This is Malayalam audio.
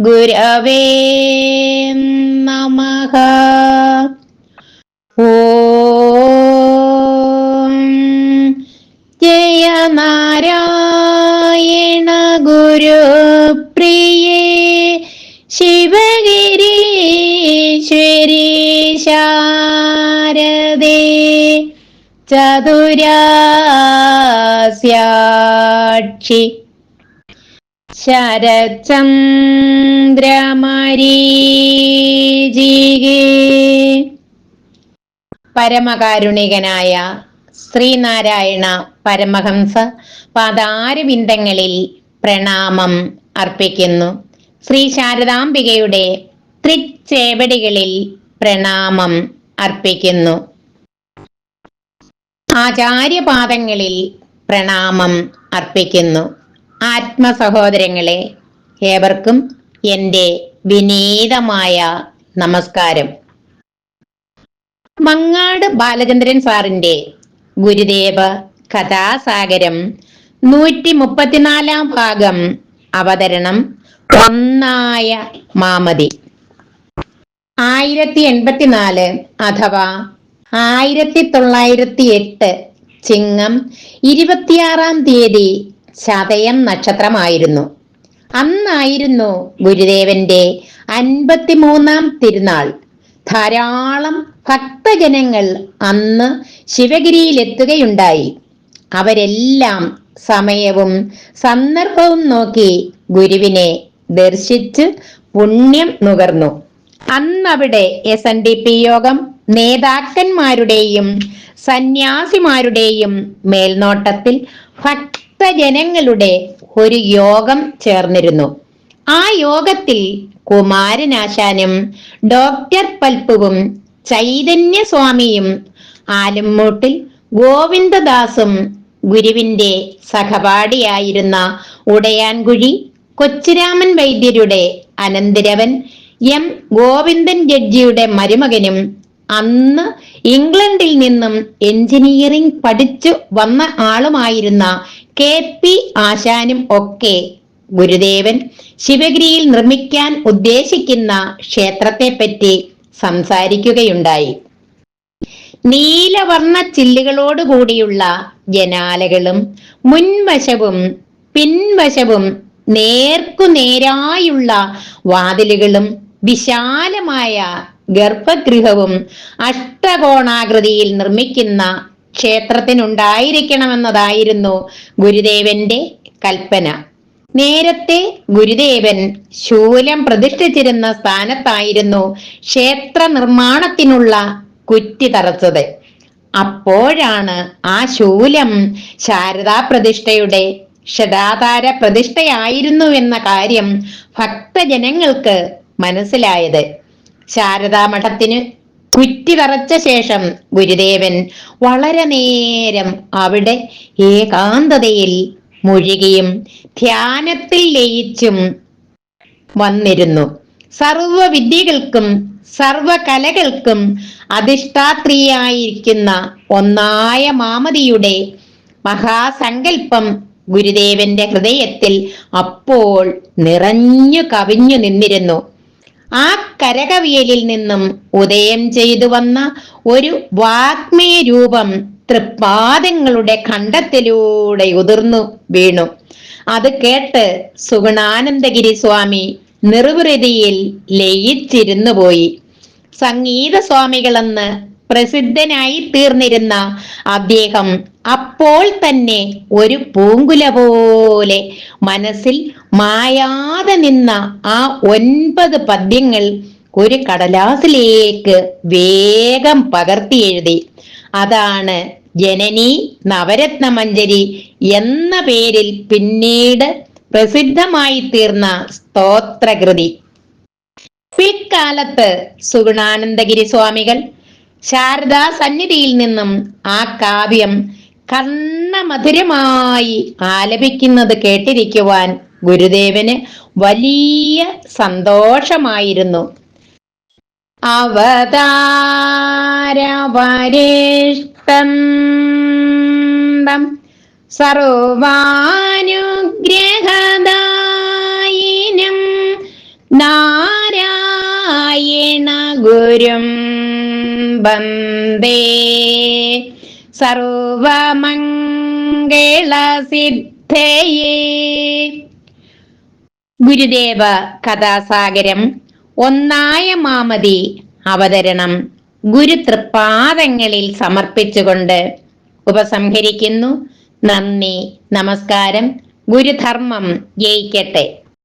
ഗുരവേ നമ. ഓം ജയ നാരായണ ഗുരുപ്രിയേ ശിവഗിരീശ്വരി ശാരദേ ചതുരാസ്യാക്ഷി. ശരചന്ദ്രമരീജികേ പരമകാരുണികനായ ശ്രീനാരായണ പരമഹംസ പാതാരവിന്ദങ്ങളിൽ പ്രണാമം അർപ്പിക്കുന്നു. ശ്രീ ശാരദാംബികയുടെ തൃച്ചേവടികളിൽ പ്രണാമം അർപ്പിക്കുന്നു. ആചാര്യപാദങ്ങളിൽ പ്രണാമം അർപ്പിക്കുന്നു. ആത്മസഹോദരങ്ങളെ ഏവർക്കും എന്റെ വിനീതമായ നമസ്കാരം. മങ്ങാട് ബാലചന്ദ്രൻ സാറിന്റെ ഗുരുദേവ കഥാസാഗരം നൂറ്റി മുപ്പത്തിനാലാം ഭാഗം അവതരണം ഒന്നായ മാമതി. ആയിരത്തി എൺപത്തിനാല് അഥവാ ആയിരത്തി തൊള്ളായിരത്തി എട്ട് ചിങ്ങം ഇരുപത്തിയാറാം തീയതി ചതയം നക്ഷത്രമായിരുന്നു. അന്നായിരുന്നു ഗുരുദേവന്റെ അൻപത്തിമൂന്നാം തിരുനാൾ. ധാരാളം ഭക്തജനങ്ങൾ അന്ന് ശിവഗിരിയിലെത്തുകയുണ്ടായി. അവരെല്ലാം സമയവും സന്ദർഭവും നോക്കി ഗുരുവിനെ ദർശിച്ച് പുണ്യം നുകർന്നു. അന്നവിടെ എസ് എൻ ഡി പി യോഗം നേതാക്കന്മാരുടെയും സന്യാസിമാരുടെയും മേൽനോട്ടത്തിൽ ഭക്തജനങ്ങളുടെ ഒരു യോഗം ചേർന്നിരുന്നു. ആ യോഗത്തിൽ കുമാരനാശാനും ഡോക്ടർ പൽപ്പുവും ചൈതന്യ സ്വാമിയും ആലുമ്മൂട്ടിൽ ഗോവിന്ദദാസും ഗുരുവിന്റെ സഹപാഠിയായിരുന്ന ഉടയാൻകുഴി കൊച്ചുരാമൻ വൈദ്യരുടെ അനന്തരവൻ എം ഗോവിന്ദൻ ജഡ്ജിയുടെ മരുമകനും അന്ന് ഇംഗ്ലണ്ടിൽ നിന്നും എഞ്ചിനീയറിംഗ് പഠിച്ചു വന്ന ആളുമായിരുന്ന കെ പി ആശാനും ഒക്കെ ഗുരുദേവൻ ശിവഗിരിയിൽ നിർമ്മിക്കാൻ ഉദ്ദേശിക്കുന്ന ക്ഷേത്രത്തെ പറ്റി സംസാരിക്കുകയുണ്ടായി. നീലവർണ ചില്ലുകളോടുകൂടിയുള്ള ജനാലകളും മുൻവശവും പിൻവശവും നേർക്കുനേരായുള്ള വാതിലുകളും വിശാലമായ ഗർഭഗൃഹവും അഷ്ടകോണാകൃതിയിൽ നിർമ്മിക്കുന്ന ക്ഷേത്രത്തിനുണ്ടായിരിക്കണമെന്നതായിരുന്നു ഗുരുദേവന്റെ കൽപ്പന. നേരത്തെ ഗുരുദേവൻ ശൂലം പ്രതിഷ്ഠിച്ചിരുന്ന സ്ഥാനത്തായിരുന്നു ക്ഷേത്ര നിർമ്മാണത്തിനുള്ള കുറ്റി തറച്ചത്. അപ്പോഴാണ് ആ ശൂലം ശാരദാ പ്രതിഷ്ഠയുടെ ഷടാതാര പ്രതിഷ്ഠയായിരുന്നു എന്ന കാര്യം ഭക്തജനങ്ങൾക്ക് മനസ്സിലായത്. ശാരദാ മഠത്തിന് കുറ്റി തറച്ച ശേഷം ഗുരുദേവൻ വളരെ നേരം അവിടെ ഏകാന്തതയിൽ മുഴുകിയും ധ്യാനത്തിൽ ലയിച്ചും വന്നിരുന്നു. സർവവിദ്യകൾക്കും സർവകലകൾക്കും അധിഷ്ഠാത്രിയായിരിക്കുന്ന ഒന്നായ മാമതിയുടെ മഹാസങ്കല്പം ഗുരുദേവന്റെ ഹൃദയത്തിൽ അപ്പോൾ നിറഞ്ഞു കവിഞ്ഞു നിന്നിരുന്നു. ആ കരകവിയലിൽ നിന്നും ഉദയം ചെയ്തു വന്ന ഒരു വാഗ്മയ രൂപം തൃപ്പാദങ്ങളുടെ ഖണ്ഡത്തിലൂടെ ഉതിർന്നു വീണു. അത് കേട്ട് സുഗുണാനന്ദഗിരി സ്വാമി നിർവൃതിയിൽ ലയിച്ചിരുന്നു പോയി. സംഗീത സ്വാമികളെന്ന് പ്രസിദ്ധനായി തീർന്നിരുന്ന അദ്ദേഹം അപ്പോൾ തന്നെ ഒരു പൂങ്കുല പോലെ മനസ്സിൽ മായാതെ നിന്ന ആ ഒൻപത് പദ്യങ്ങൾ ഒരു കടലാസിലേക്ക് വേഗം പകർത്തി എഴുതി. അതാണ് ജനനി നവരത്ന മഞ്ജരി എന്ന പേരിൽ പിന്നീട് പ്രസിദ്ധമായി തീർന്ന സ്തോത്രകൃതി. പിൽക്കാലത്ത് സുഗുണാനന്ദഗിരി സ്വാമികൾ ശാരദാ സന്നിധിയിൽ നിന്നും ആ കാവ്യം കർണമധുരമായി ആലപിക്കുന്നത് കേട്ടിരിക്കുവാൻ ഗുരുദേവന് വലിയ സന്തോഷമായിരുന്നു. അവതാരവരിഷ്ടം സർവാനുഗ്രഹദായിനം നാരായണ ഗുരും വന്ദേ. സർവമംഗളസിദ്ധയേ. ഗുരുദേവ കഥാസാഗരം. ഒന്നായ മാമതി അവതരണം. ഗുരു തൃപ്പാദങ്ങളിൽ സമർപ്പിച്ചുകൊണ്ട് ഉപസംഹരിക്കുന്നു. നന്ദി നമസ്കാരം. ഗുരുധർമ്മം ജയിക്കട്ടെ.